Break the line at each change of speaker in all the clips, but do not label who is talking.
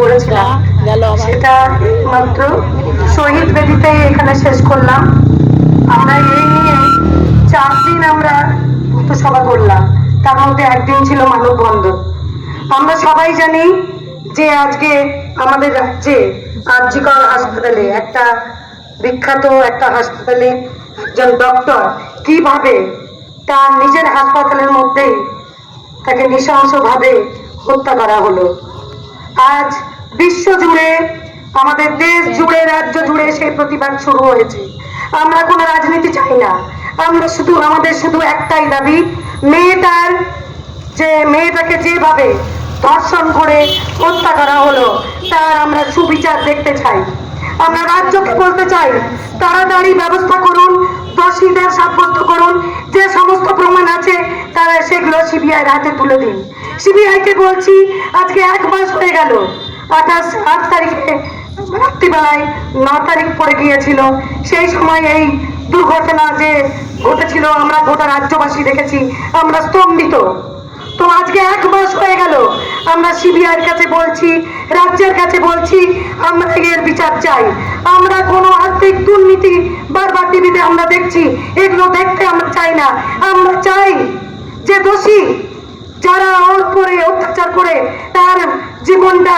করেছিলাম। সেটা মাত্র শহীদ বেদিতেই এখানে শেষ করলাম। আমরা এই নিয়ে চার দিন আমরা সভা করলাম। তার মধ্যে একদিন ছিল মানববন্ধন। আমরা সবাই জানি যে আজকে আমাদের রাজ্যে আরজিকর হাসপাতালে একটা বিখ্যাত একটা হাসপাতালে একজন ডক্টর কীভাবে তার নিজের হাসপাতালের মধ্যেই তাকে নৃশংসভাবে হত্যা করা হলো। আজ বিশ্ব জুড়ে, আমাদের দেশ জুড়ে, রাজ্য জুড়ে সেই প্রতিবাদ শুরু হয়েছে। আমরা কোনো রাজনীতি চাই না। আমরা শুধু, আমাদের শুধু একটাই দাবি মেয়েটার যে, মেয়েটাকে যেভাবে ধর্ষণ করে হত্যা করা হলো, তার আমরা সুবিচার দেখতে চাই। আমরা রাজ্যকে বলতে চাই, তাড়াতাড়ি ব্যবস্থা করুন, দোষীদের সাব্যস্ত করুন, যে সমস্ত প্রমাণ আছে, তারা সেগুলো সিবিআই হাতে তুলে দিন। সিবিআই কে বলছি, আজকে এক মাস হয়ে গেল। আঠাশ, আট তারিখে, রাত্রিবেলায় ন তারিখ পড়ে গিয়েছিল। সেই সময় এই দুর্ঘটনা যে ঘটেছিল, আমরা গোটা রাজ্যবাসী দেখেছি, আমরা স্তম্ভিত। তো আজকে এক মাস হয়ে গেল, আমরা সিবিআইয়ের কাছে বলছি, রাজ্যের কাছে বলছি, আমরা এর বিচার চাই। আমরা কোনো আর্থিক দুর্নীতি বারবার টিভিতে আমরা দেখছি, এগুলো দেখতে আমরা চাই না। আমরা চাই যে দোষী যারা ওর করে অত্যাচার করে, তার জীবনটা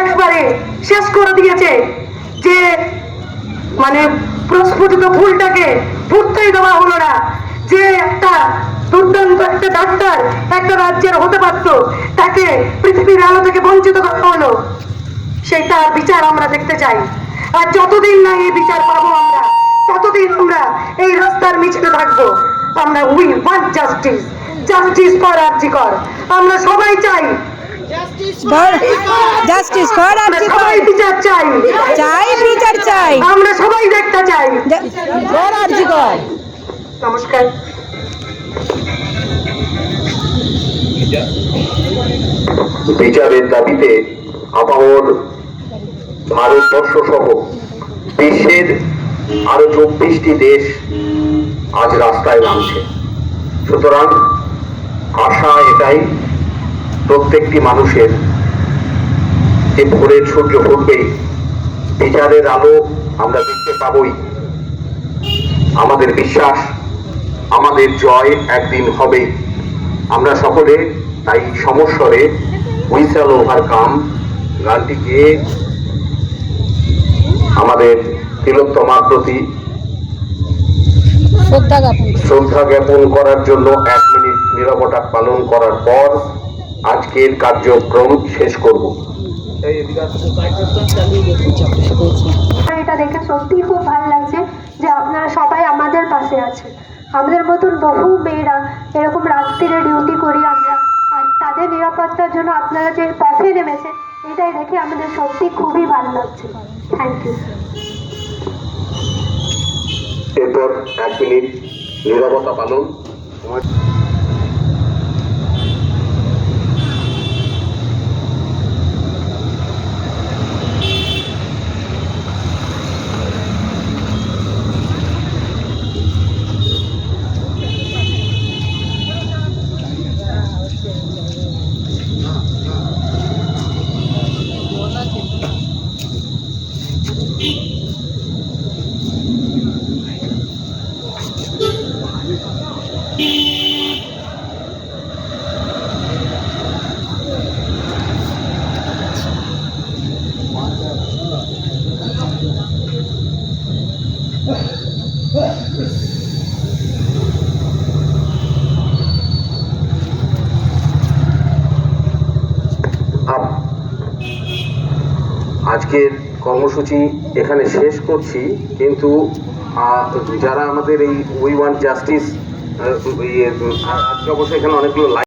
একবারে শেষ করে দিয়েছে। যে মানে প্রস্ফুটিত ফুলটাকে ফুটতেই দেওয়া হলো না। যে একটা দুর্দান্ত একটা ডাক্তার একটা রাজ্যের হতে পারত, তাকে পৃথিবীর আলো থেকে বঞ্চিত করা হলো, সেই তার বিচার আমরা দেখতে চাই। আর যতদিন না এই বিচার পাবো আমরা, ততদিন আমরা এই রাস্তার মিছিলে থাকব। আমরা we want justice. Justice for RG Kar আমরা সবাই চাই।
জাস্টিস ফর
বিচার চাই।
চাই বিচার চাই।
আমরা সবাই দেখতে চাই।
ফর আরজিকর
নমস্কার।
বিচারের দাবিতে আপামর ভারতবর্ষ সহ বিশ্বের আরও চব্বিশটি দেশ আজ রাস্তায় নামছে। সুতরাং আশা এটাই প্রত্যেকটি মানুষের যে ভোরের সূর্য ফুটবেই বিচারের আলো আমরা দেখতে পাবই। আমাদের বিশ্বাস, আমাদের জয় একদিন হবে। আমরা সকলে তাই সমস্বরে উইসাল ওভার কাম গানটি গেয়ে আমাদের তিলোত্তমার প্রতি
শ্রদ্ধা জ্ঞাপন
করার জন্য এক মিনিট নিরবতা পালন করার পর আজকের কার্যক্রম শেষ করব।
এটা দেখে সত্যিই খুব ভালো লাগছে যে আপনারা সবাই আমাদের পাশে আছেন। আমাদের মতন বহু মেয়েরা এরকম রাত্রিরে ডিউটি করি আমরা আর তাদের নিরাপত্তার জন্য আপনারা যে পথে নেমেছেন এটাই দেখে আমাদের সত্যি খুবই ভালো লাগছে। থ্যাংক ইউ
এরপর এক মিনিট নিরবতা পালন। আজকের কর্মসূচি এখানে শেষ করছি, কিন্তু যারা আমাদের এই উই ওয়ান্ট জাস্টিস আজকে অবশ্যই এখানে অনেকগুলো